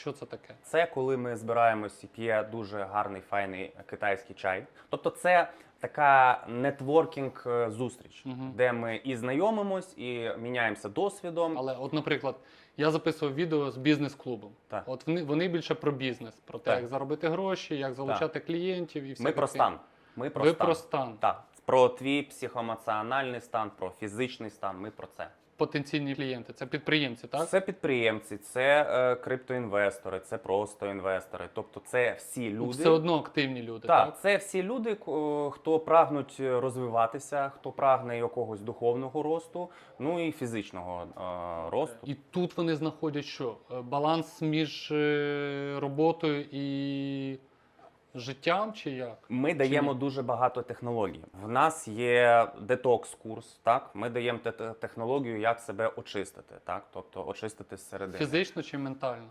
Що це таке? Це коли ми збираємось і п'є дуже гарний файний китайський чай. Тобто, це така нетворкінг е, зустріч, Мгм. де ми і знайомимось, і міняємося досвідом. Але, от, наприклад, я записував відео з бізнес-клубом. Так. От вони, вони більше про бізнес, про те, Так. як заробити гроші, як залучати клієнтів і все. Ми про стан. Ми про Ви стан. про стан. Так, про твій психоемоціональний стан, про фізичний стан. Ми про це. Потенційні клієнти, це підприємці, так? Це підприємці, це е, криптоінвестори, це просто інвестори. Тобто, це всі Ну, люди. Все одно активні люди, так? Так, це всі люди, хто прагнуть розвиватися, хто прагне якогось духовного росту, ну і фізичного е, росту. І тут вони знаходять що? Е, Баланс між е, роботою і життям, чи як? Ми даємо дуже багато технологій. В нас є детокс-курс, так ми даємо те- те- технологію, як себе очистити, так, тобто очистити зсередини. Фізично чи ментально?